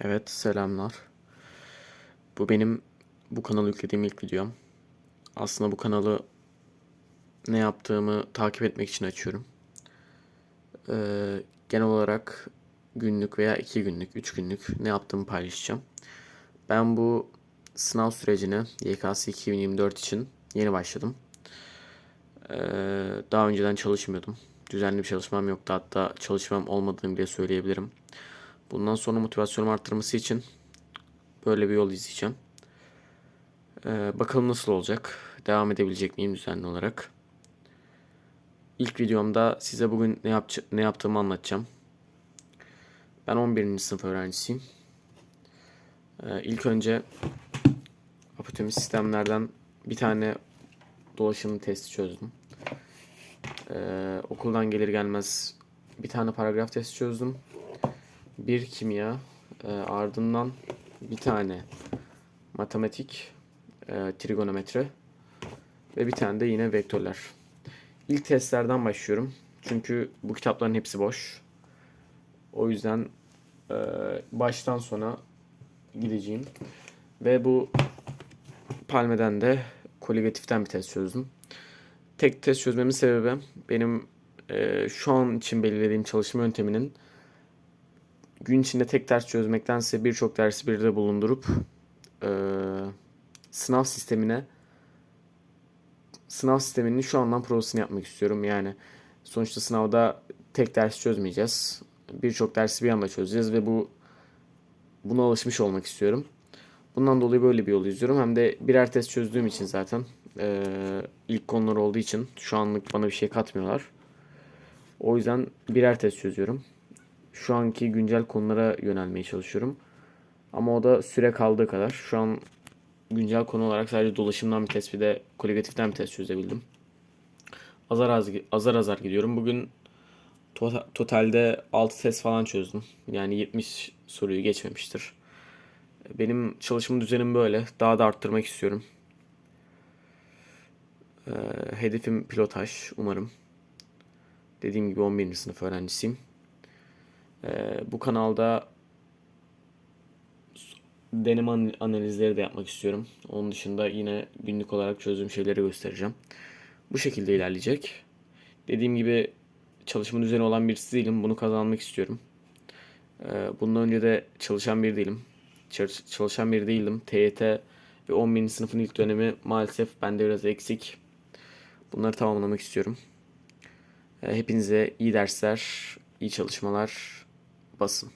Evet, selamlar. Bu benim bu kanalı yüklediğim ilk videom. Aslında bu kanalı ne yaptığımı takip etmek için açıyorum. Ee, genel olarak günlük veya iki günlük, üç günlük ne yaptığımı paylaşacağım. Ben bu sınav sürecine YKS 2024 için yeni başladım. Ee, daha önceden çalışmıyordum. Düzenli bir çalışmam yoktu. Hatta çalışmam olmadığını bile söyleyebilirim. Bundan sonra motivasyonumu arttırması için böyle bir yol izleyeceğim. Ee, bakalım nasıl olacak? Devam edebilecek miyim düzenli olarak? İlk videomda size bugün ne, yapça- ne yaptığımı anlatacağım. Ben 11. sınıf öğrencisiyim. Ee, ilk önce apotomi sistemlerden bir tane dolaşım testi çözdüm. Ee, okuldan gelir gelmez bir tane paragraf testi çözdüm. Bir kimya, e, ardından bir tane matematik, e, trigonometre ve bir tane de yine vektörler. İlk testlerden başlıyorum. Çünkü bu kitapların hepsi boş. O yüzden e, baştan sona gideceğim. Ve bu Palme'den de koligatiften bir test çözdüm. Tek test çözmemin sebebi benim e, şu an için belirlediğim çalışma yönteminin gün içinde tek ders çözmektense birçok dersi bir de bulundurup e, sınav sistemine sınav sisteminin şu andan provasını yapmak istiyorum. Yani sonuçta sınavda tek ders çözmeyeceğiz. Birçok dersi bir anda çözeceğiz ve bu buna alışmış olmak istiyorum. Bundan dolayı böyle bir yol izliyorum. Hem de birer test çözdüğüm için zaten e, ilk konular olduğu için şu anlık bana bir şey katmıyorlar. O yüzden birer test çözüyorum şu anki güncel konulara yönelmeye çalışıyorum. Ama o da süre kaldığı kadar. Şu an güncel konu olarak sadece dolaşımdan bir test bir de koligatiften bir test çözebildim. Azar azar, azar azar gidiyorum. Bugün to- totalde 6 test falan çözdüm. Yani 70 soruyu geçmemiştir. Benim çalışma düzenim böyle. Daha da arttırmak istiyorum. Ee, hedefim pilotaj umarım. Dediğim gibi 11. sınıf öğrencisiyim. Ee, bu kanalda deneme an- analizleri de yapmak istiyorum. Onun dışında yine günlük olarak çözdüğüm şeyleri göstereceğim. Bu şekilde ilerleyecek. Dediğim gibi çalışma düzeni olan birisi değilim. Bunu kazanmak istiyorum. Ee, bundan önce de çalışan bir değilim. Çalışan bir değildim. TYT ve 11. sınıfın ilk dönemi maalesef bende biraz eksik. Bunları tamamlamak istiyorum. Ee, Hepinize iyi dersler, iyi çalışmalar basın.